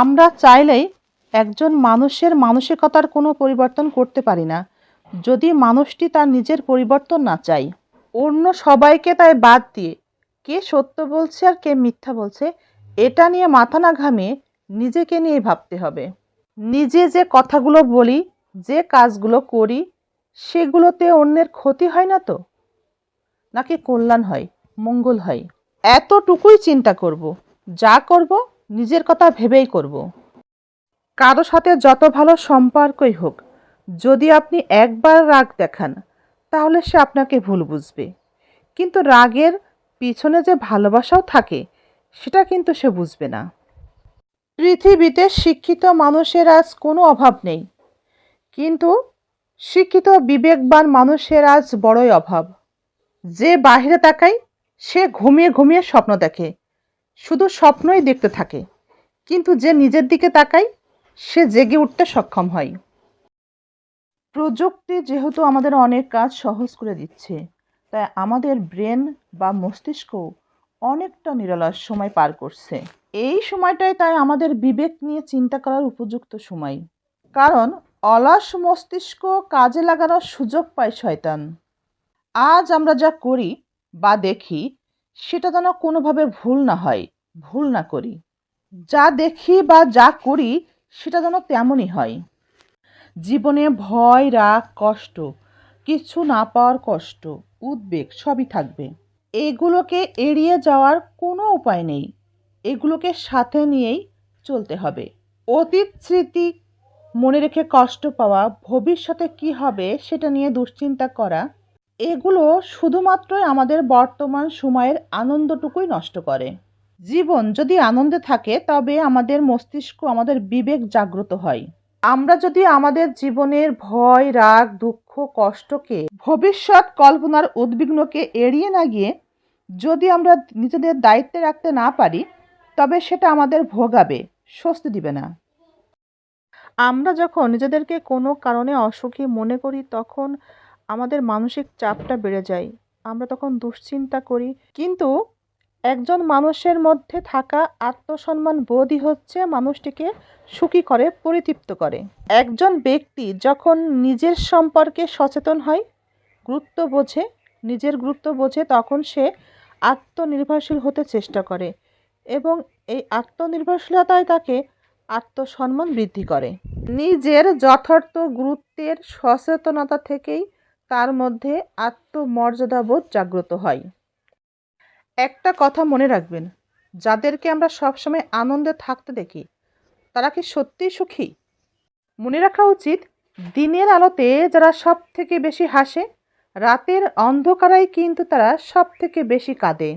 আমরা চাইলেই একজন মানুষের মানসিকতার কোনো পরিবর্তন করতে পারি না। যদি মানুষটি তার নিজের পরিবর্তন না চায়, অন্য সবাইকে তাই বাদ দিয়ে কে সত্য বলছে আর কে মিথ্যা বলছে, এটা নিয়ে মাথা না ঘামিয়ে নিজেকে নিয়ে ভাবতে হবে। নিজে যে কথাগুলো বলি, যে কাজগুলো করি, সেগুলোতে অন্যের ক্ষতি হয় না তো? নাকি কল্যাণ হয়, মঙ্গল হয়? এতটুকুই চিন্তা করব। যা করব নিজের কথা ভেবেই করব। কারও সাথে যত ভালো সম্পর্কই হোক, যদি আপনি একবার রাগ দেখান, তাহলে সে আপনাকে ভুল বুঝবে। কিন্তু রাগের পিছনে যে ভালোবাসাও থাকে, সেটা কিন্তু সে বুঝবে না। পৃথিবীতে শিক্ষিত মানুষের আজ কোনো অভাব নেই। কিন্তু শিক্ষিত বিবেকবান মানুষের আজ বড়ই অভাব। যে বাইরে তাকায়, সে ঘুমিয়ে ঘুমিয়ে স্বপ্ন দেখে। শুধু স্বপ্নই দেখতে থাকে, কিন্তু যে নিজের দিকে তাকায়, সে জেগে উঠতে সক্ষম হয়। প্রযুক্তি যেহেতু আমাদের অনেক কাজ সহজ করে দিচ্ছে, তাই আমাদের ব্রেন বা মস্তিষ্ক অনেকটা নিরলস সময় পার করছে। এই সময়টাই তাই আমাদের বিবেক নিয়ে চিন্তা করার উপযুক্ত সময়। কারণ অলস মস্তিষ্ক কাজে লাগানোর সুযোগ পায় শয়তান। আজ আমরা যা করি বা দেখি সেটা যেন কোনোভাবে ভুল না হয়, ভুল না করি। যা দেখি বা যা করি, সেটা যেন তেমনই হয়। জীবনে ভয়, রাগ, কষ্ট, কিছু না পাওয়ার কষ্ট, উদ্বেগ সবই থাকবে। এগুলোকে এড়িয়ে যাওয়ার কোনো উপায় নেই। এগুলোকে সাথে নিয়েই চলতে হবে। অতীত স্মৃতি, মনে রেখে কষ্ট পাওয়া, ভবিষ্যতে কি হবে সেটা নিয়ে দুশ্চিন্তা করা এগুলো শুধুমাত্রই আমাদের বর্তমান সময়ের আনন্দটুকুই নষ্ট করে। জীবন যদি আনন্দে থাকে, তবে আমাদের মস্তিষ্ক আমাদের বিবেক জাগ্রত হয়। আমরা যদি আমাদের জীবনের ভয়, রাগ, দুঃখ, কষ্টকে ভবিষ্যৎ কল্পনার উদ্বিগ্নকে এড়িয়ে না গিয়ে যদি আমরা নিজেদের দায়িত্বে রাখতে না পারি, তবে সেটা আমাদের ভোগাবে, স্বস্তি দিবে না। আমরা যখন নিজেদেরকে কোনো কারণে অসুখী মনে করি, তখন আমাদের মানসিক চাপটা বেড়ে যায়। আমরা তখন দুশ্চিন্তা করি। কিন্তু একজন মানুষের মধ্যে থাকা আত্মসম্মান বোধই হচ্ছে মানুষটিকে সুখী করে, পরিতৃপ্ত করে। একজন ব্যক্তি যখন নিজের সম্পর্কে সচেতন হয়, গুরুত্ব বোঝে, নিজের গুরুত্ব বোঝে, তখন সে আত্মনির্ভরশীল হতে চেষ্টা করে এবং এই আত্মনির্ভরশীলতায় তাকে আত্মসম্মান বৃদ্ধি করে। নিজের যথার্থ গুরুত্বের সচেতনতা থেকেই তার মধ্যে আত্মমর্যাদাবোধ জাগ্রত হয়? একটা কথা মনে রাখবেন, যাদেরকে আমরা সবসময় আনন্দে থাকতে দেখি, তারা কি সত্যিই সুখী? মনে রাখা উচিত, দিনের আলোতে যারা সব থেকে বেশি হাসে, রাতের অন্ধকারাই কিন্তু তারা সব থেকে বেশি কাঁদে।